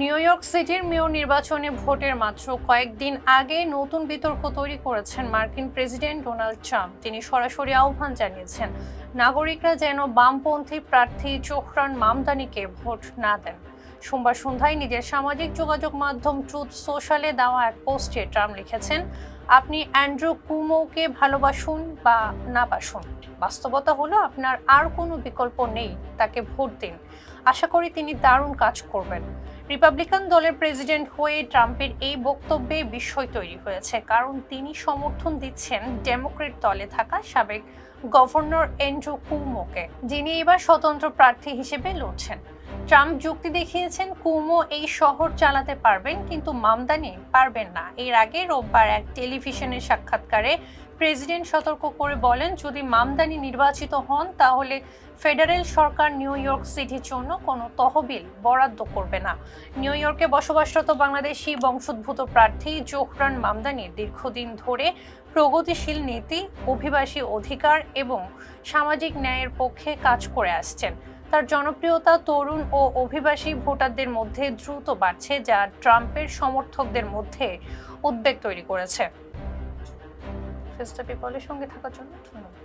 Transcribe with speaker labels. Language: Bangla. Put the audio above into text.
Speaker 1: নিউ ইয়র্ক সিটির মেয়র নির্বাচনে ভোটের মাত্র কয়েকদিন আগে নতুন বিতর্ক তৈরি করেছেন মার্কিন প্রেসিডেন্ট ডোনাল্ড ট্রাম্প। তিনি সরাসরি আহ্বান জানিয়েছেন, নাগরিকরা যেন বামপন্থী প্রার্থী চোখরান মামদানিকে ভোট না দেন। সোমবার সন্ধ্যায় নিজের সামাজিক যোগাযোগ মাধ্যম ট্রুথ সোশ্যালে দেওয়া এক পোস্টে ট্রাম্প লিখেছেন, আপনি অ্যান্ড্রু কুমোকে ভালোবাসুন বা না বাসুন। বাস্তবতা হলো আপনার আর কোনো বিকল্প নেই, তাকে ভোট দিন। আশা করি তিনি দারুণ কাজ করবেন। রিপাবলিকান দলের প্রেসিডেন্ট হয়ে ট্রাম্পের এই বক্তব্যে বিস্ময় তৈরি হয়েছে, কারণ তিনি সমর্থন দিচ্ছেন ডেমোক্রেট দলে থাকা সাবেক গভর্নর এন্ড্রু কুমোকে যিনি এবার স্বতন্ত্র প্রার্থী হিসেবে লড়ছেন। ট্রাম্প যুক্তি দেখিয়েছেন, কুমো এই শহর চালাতে পারবেন, কিন্তু মামদানি পারবেন না। এর আগে রোববার এক টেলিভিশনের সাক্ষাৎকারে প্রেসিডেন্ট সতর্ক করে বলেন, যদি মামদানি নির্বাচিত হন, তাহলে ফেডারেল সরকার নিউ ইয়র্ক সিটির জন্য কোনো তহবিল বরাদ্দ করবে না। নিউ ইয়র্কে বসবাসরত বাংলাদেশি বংশোদ্ভূত প্রার্থী জোহরান মামদানি দীর্ঘদিন ধরে প্রগতিশীল নীতি, অভিবাসী অধিকার এবং সামাজিক ন্যায়ের পক্ষে কাজ করে আসছেন। তার জনপ্রিয়তা তরুণ ও অভিবাসী ভোটারদের মধ্যে দ্রুত বাড়ছে, যা ট্রাম্পের সমর্থকদের মধ্যে উদ্বেগ তৈরি করেছে। ফেস্টা পিপলের সঙ্গে থাকার জন্য ধন্যবাদ।